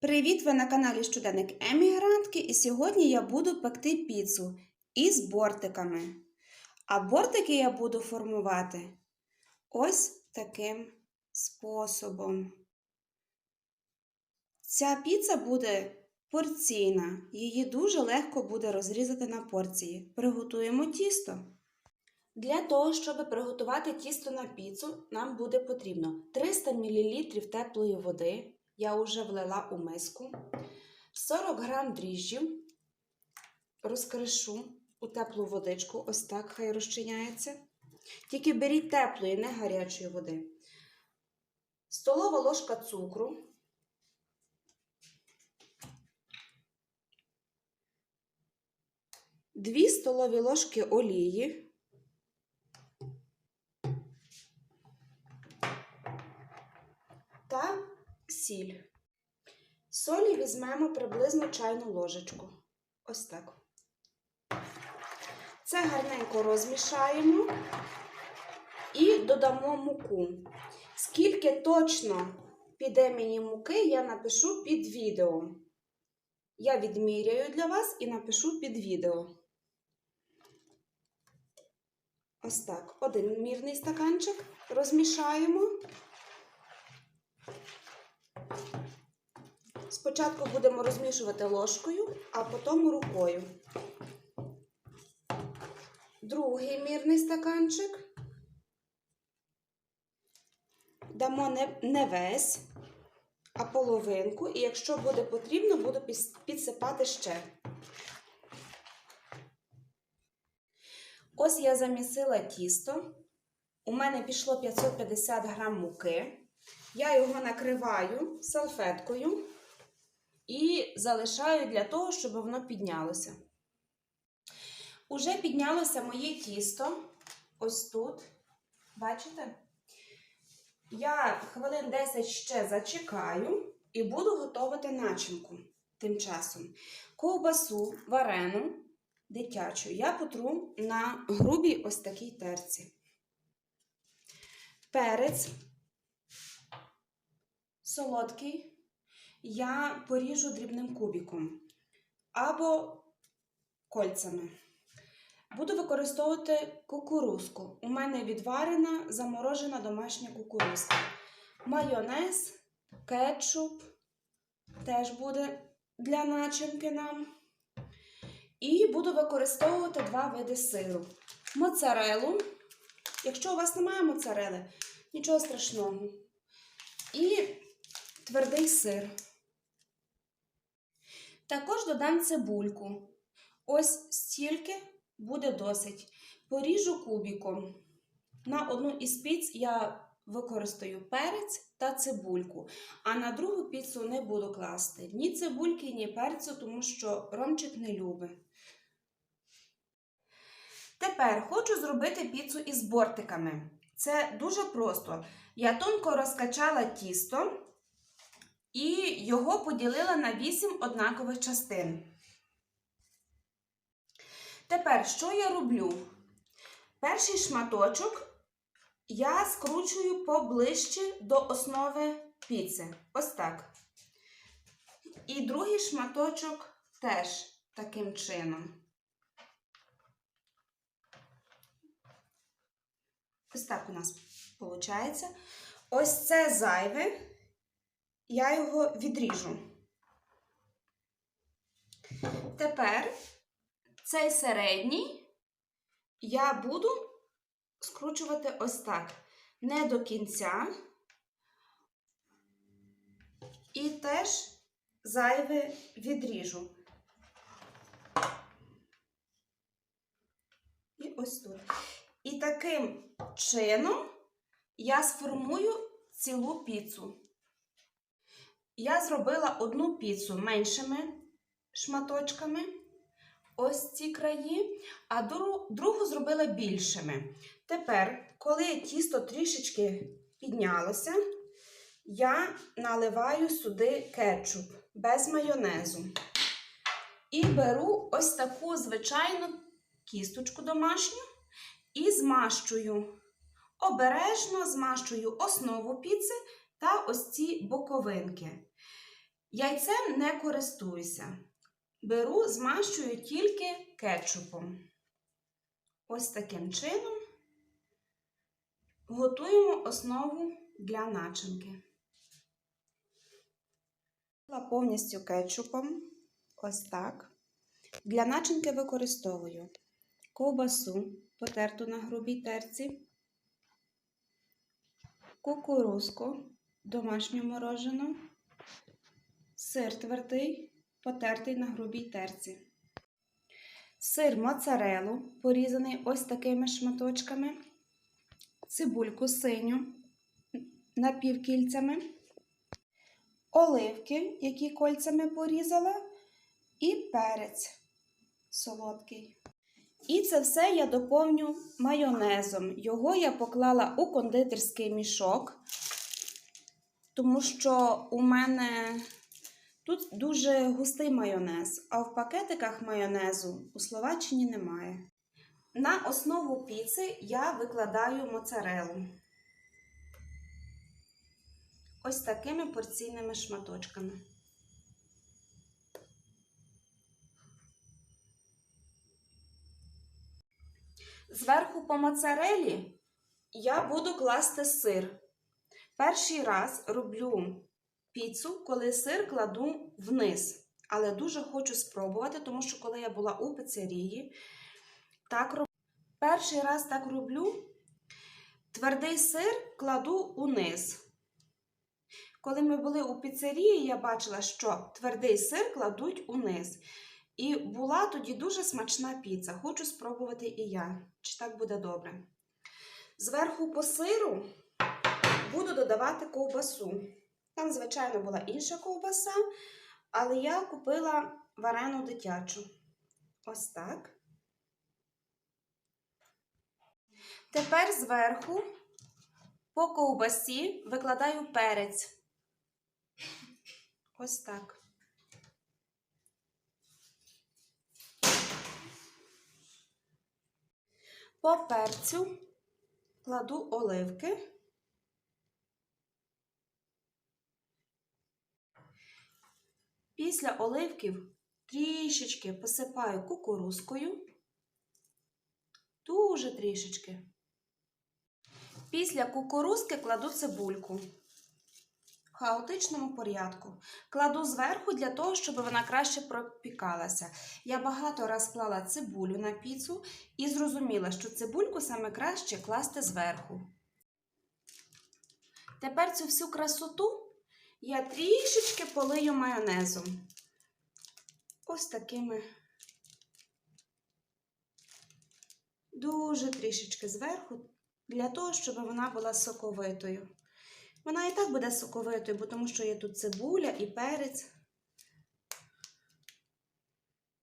Привіт! Ви на каналі Щоденник Емігрантки, і сьогодні я буду пекти піцу із бортиками. А бортики я буду формувати ось таким способом. Ця піца буде порційна, її дуже легко буде розрізати на порції. Приготуємо тісто. Для того, щоб приготувати тісто на піцу, нам буде потрібно 300 мл теплої води. Я вже влила у миску. 40 грам дріжджів розкришу у теплу водичку, ось так хай розчиняється. Тільки беріть теплої, не гарячої води. Столова ложка цукру. Дві столові ложки олії. Та сіль. Солі візьмемо приблизно чайну ложечку. Ось так. Це гарненько розмішаємо і додамо муку. Скільки точно піде мені муки, я напишу під відео. Я відміряю для вас і напишу під відео. Ось так. Один мірний стаканчик розмішаємо. Спочатку будемо розмішувати ложкою, а потім рукою. Другий мірний стаканчик. Дамо не, не весь, а половинку. І якщо буде потрібно, буду підсипати ще. Ось я замісила тісто. У мене пішло 550 грам муки. Я його накриваю салфеткою і залишаю для того, щоб воно піднялося. Уже піднялося моє тісто ось тут. Бачите? Я хвилин 10 ще зачекаю і буду готувати начинку тим часом. Ковбасу варену дитячу я потру на грубій ось такій терці. Перець солодкий я поріжу дрібним кубиком або кольцями. Буду використовувати кукурузку. У мене відварена заморожена домашня кукурузка. Майонез, кетчуп теж буде для начинки нам. І буду використовувати два види сиру. Моцарелу. Якщо у вас немає моцарели, нічого страшного. І твердий сир. Також додам цибульку. Ось стільки буде досить. Поріжу кубіком. На одну із піц я використаю перець та цибульку, а на другу піцу не буду класти ні цибульки, ні перцю, тому що ромчик не любить. Тепер хочу зробити піцу із бортиками. Це дуже просто. Я тонко розкачала тісто і його поділила на 8 однакових частин. Тепер, що я роблю? Перший шматочок я скручую поближче до основи піци. Ось так. І другий шматочок теж таким чином. Ось так у нас виходить. Ось це зайве, я його відріжу. Тепер цей середній я буду скручувати ось так. Не до кінця. І теж зайве відріжу. І ось тут. І таким чином я сформую цілу піцу. Я зробила одну піцу меншими шматочками, ось ці краї, а другу зробила більшими. Тепер, коли тісто трішечки піднялося, я наливаю сюди кетчуп без майонезу. І беру ось таку звичайну кісточку домашню і змащую. Обережно змащую основу піци та ось ці боковинки. Яйцем не користуюся. Беру, змащую тільки кетчупом. Ось таким чином готуємо основу для начинки. Повністю кетчупом. Ось так. Для начинки використовую ковбасу, потерту на грубій терці, кукурузку, домашню морожену, сир твердий, потертий на грубій терці, сир моцарелу, порізаний ось такими шматочками, цибульку синю напівкільцями, оливки, які кольцями порізала, і перець солодкий. І це все я доповню майонезом. Його я поклала у кондитерський мішок, тому що у мене тут дуже густий майонез, а в пакетиках майонезу у Словаччині немає. На основу піци я викладаю моцарелу. Ось такими порційними шматочками. Зверху по моцарелі я буду класти сир. Перший раз роблю піцу, коли сир кладу вниз. Але дуже хочу спробувати, тому що коли я була у піцерії, так роб... перший раз так роблю. Твердий сир кладу униз. Коли ми були у піцерії, я бачила, що твердий сир кладуть униз. І була тоді дуже смачна піца. Хочу спробувати і я, чи так буде добре. Зверху по сиру буду додавати ковбасу. Там, звичайно, була інша ковбаса, але я купила варену дитячу. Ось так. Тепер зверху по ковбасі викладаю перець. Ось так. По перцю кладу оливки. Після оливків трішечки посипаю кукурузкою. Дуже трішечки. Після кукурузки кладу цибульку в хаотичному порядку. Кладу зверху для того, щоб вона краще пропікалася. Я багато раз клала цибулю на піцу і зрозуміла, що цибульку саме краще класти зверху. Тепер цю всю красоту я трішечки полию майонезом. Ось такими. Дуже трішечки зверху, для того, щоб вона була соковитою. Вона і так буде соковитою, бо тому що є тут цибуля і перець.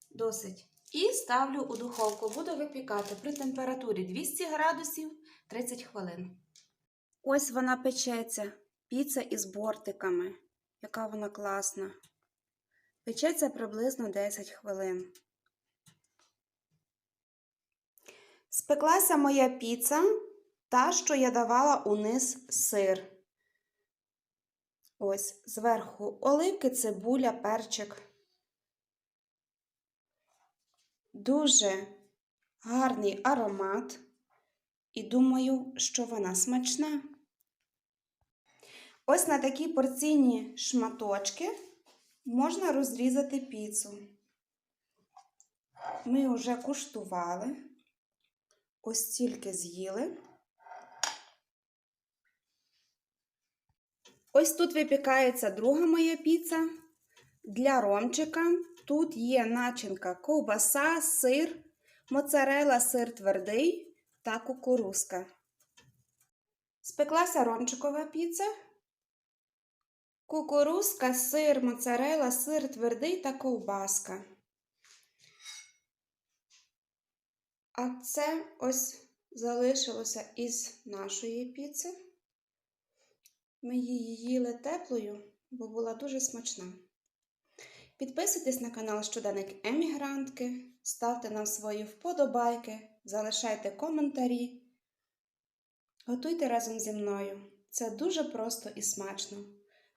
Досить. І ставлю у духовку. Буду випікати при температурі 200 градусів 30 хвилин. Ось вона печеться. Піца із бортиками. Яка вона класна. Печеться приблизно 10 хвилин. Спеклася моя піца, та, що я давала униз сир. Ось зверху оливки, цибуля, перчик. Дуже гарний аромат. І думаю, що вона смачна. Ось на такі порційні шматочки можна розрізати піцу. Ми вже куштували, ось тільки з'їли. Ось тут випікається друга моя піца для ромчика. Тут є начинка ковбаса, сир, моцарела, сир твердий та кукурузка. Спеклася ромчикова піца. Кукурузка, сир, моцарела, сир твердий та ковбаска. А це ось залишилося із нашої піци. Ми її їли теплою, бо була дуже смачна. Підписуйтесь на канал Щоденник Емігрантки, ставте нам свої вподобайки, залишайте коментарі. Готуйте разом зі мною. Це дуже просто і смачно.